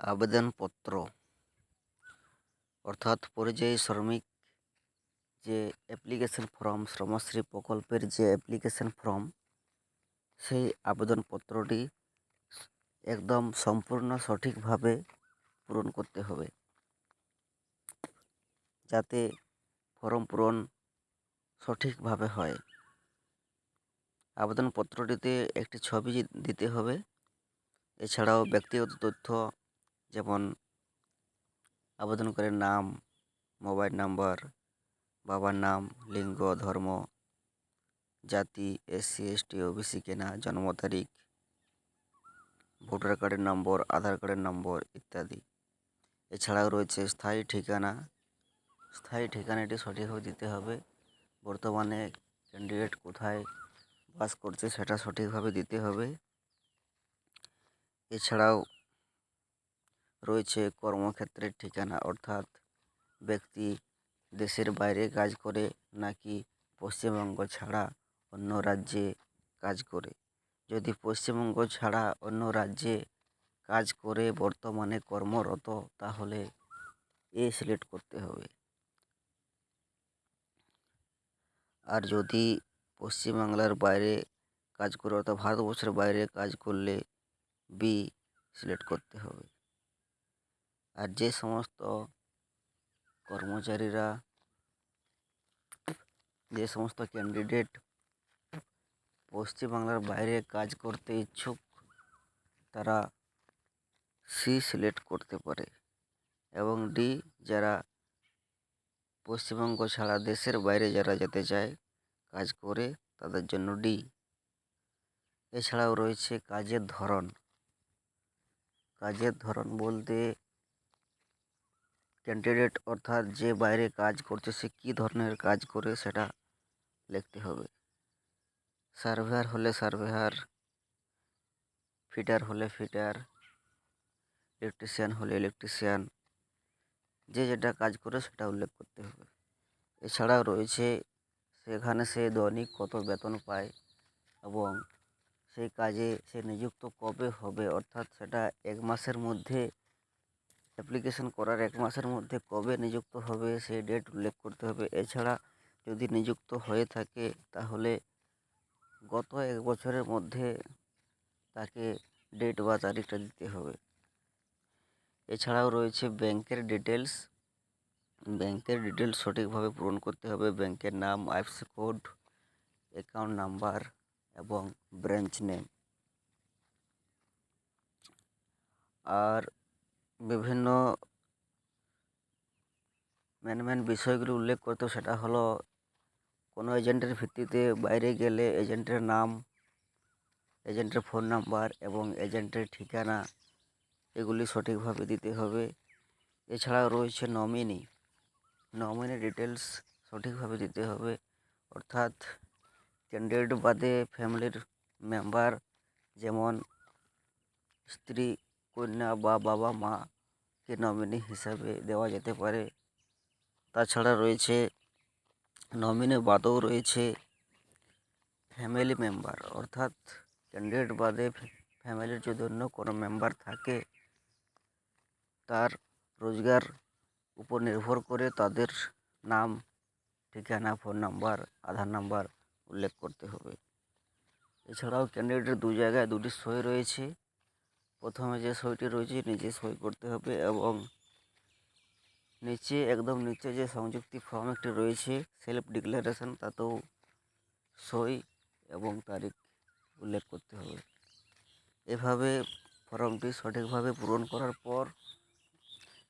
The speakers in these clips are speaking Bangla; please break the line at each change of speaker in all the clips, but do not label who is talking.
আবেদনপত্র। অর্থাৎ পরিযায়ী শ্রমিক যে অ্যাপ্লিকেশন ফর্ম শ্রমশ্রী প্রকল্পের যে অ্যাপ্লিকেশন ফর্ম সেই আবেদনপত্রটি একদম সম্পূর্ণ সঠিকভাবে পূরণ করতে হবে। যাতে ফর্ম পূরণ সঠিকভাবে হয়। আবেদনপত্রটিতে একটি ছবি দিতে হবে। এছাড়াও ব্যক্তিগত তথ্য যেমন আবেদনকারীর নাম, মোবাইল নাম্বার, বাবার নাম, লিঙ্গ, ধর্ম, জাতি এসসি এসটি ওবিসি কেনা, জন্ম তারিখ, ভোটার কার্ডের নম্বর, আধার কার্ডের নম্বর ইত্যাদি। এছাড়াও রয়েছে স্থায়ী ঠিকানা। স্থায়ী ঠিকানাটি সঠিকভাবে দিতে হবে। বর্তমানে ক্যান্ডিডেট কোথায় বাস করছে সেটা সঠিকভাবে দিতে হবে। এছাড়াও রয়েছে কর্মক্ষেত্রের ঠিকানা, অর্থাৎ ব্যক্তি দেশের বাইরে কাজ করে নাকি পশ্চিমবঙ্গ ছাড়া অন্য রাজ্যে কাজ করে। যদি পশ্চিমবঙ্গ ছাড়া অন্য রাজ্যে কাজ করে বর্তমানে কর্মরত, তাহলে এ সিলেক্ট করতে হবে। আর যদি পশ্চিমবাংলার বাইরে কাজ করে, অর্থাৎ ভারতবর্ষের বাইরে কাজ করলে বি সিলেক্ট করতে হবে। আর যে সমস্ত কর্মচারীরা, যে সমস্ত ক্যান্ডিডেট পশ্চিমবাংলার বাইরে কাজ করতে ইচ্ছুক, তারা সি সিলেক্ট করতে পারে এবং ডি যারা পশ্চিমবঙ্গ ছাড়া দেশের বাইরে যারা যেতে চায় কাজ করে, তাদের জন্য ডি এছাড়াও রয়েছে কাজের ধরন। কাজের ধরন বলতে ক্যান্ডিডেট অর্থাৎ যে বাইরে কাজ করছে, সে কী ধরনের কাজ করে সেটা লিখতে হবে। সার্ভেয়ার হলে সার্ভেয়ার ফিটার হলে ফিটার ইলেকট্রিশিয়ান হলে ইলেকট্রিশিয়ান যে যেটা কাজ করে সেটা উল্লেখ করতে হবে। এছাড়াও রয়েছে, সেখানে সে দৈনিক কত বেতন পায় এবং সেই কাজে সে নিযুক্ত কবে হবে, অর্থাৎ সেটা এক মাসের মধ্যে অ্যাপ্লিকেশন করার এক মাসের মধ্যে কবে নিযুক্ত হবে সেই ডেট উল্লেখ করতে হবে। এছাড়া যদি নিযুক্ত হয়ে থাকে তাহলে গত এক বছরের মধ্যে তাকে ডেট বা তারিখটা দিতে হবে। এছাড়াও রয়েছে ব্যাংকের ডিটেলস ব্যাংকের ডিটেলস সঠিকভাবে পূরণ করতে হবে। ব্যাংকের নাম আইএফসি কোড, অ্যাকাউন্ট নাম্বার এবং ব্রাঞ্চ নেম। আর বিভিন্ন মেন মেন বিষয়গুলি উল্লেখ করতে, সেটা হলো কোনো এজেন্টের ভিত্তিতে বাইরে গেলে এজেন্টের নাম এজেন্টের ফোন নাম্বার এবং এজেন্টের ঠিকানা এগুলি সঠিকভাবে দিতে হবে। এছাড়াও রয়েছে নমিনি নমিনি ডিটেলস সঠিকভাবে দিতে হবে। অর্থাৎ ক্যান্ডিডেট বাদে ফ্যামিলির মেম্বার যেমন স্ত্রী কন্যা বা বাবা মাকে নমিনি হিসাবে দেওয়া যেতে পারে। তাছাড়া রয়েছে নমিনি বাদেও রয়েছে ফ্যামিলি মেম্বার অর্থাৎ ক্যান্ডিডেট বাদে ফ্যামিলির যদি অন্য কোনো মেম্বার থাকে, তার রোজগার উপর নির্ভর করে তাদের নাম, ঠিকানা ফোন নাম্বার আধার নাম্বার উল্লেখ করতে হবে। এছাড়াও ক্যান্ডিডেটের দু জায়গায় দুটি সই রয়েছে। প্রথমে যে সইটি রয়েছে নিজে সই করতে হবে এবং নিচে, একদম নিচে যে সংযুক্তি ফর্ম একটি রয়েছে সেলফ ডিক্লারেশন তাতেও সই এবং তারিখ উল্লেখ করতে হবে। এভাবে ফর্মটি সঠিকভাবে পূরণ করার পর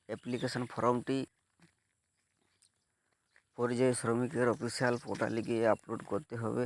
অ্যাপ্লিকেশন ফর্মটি পরিযায়ী শ্রমিকের অফিসিয়াল পোর্টালে গিয়ে আপলোড করতে হবে।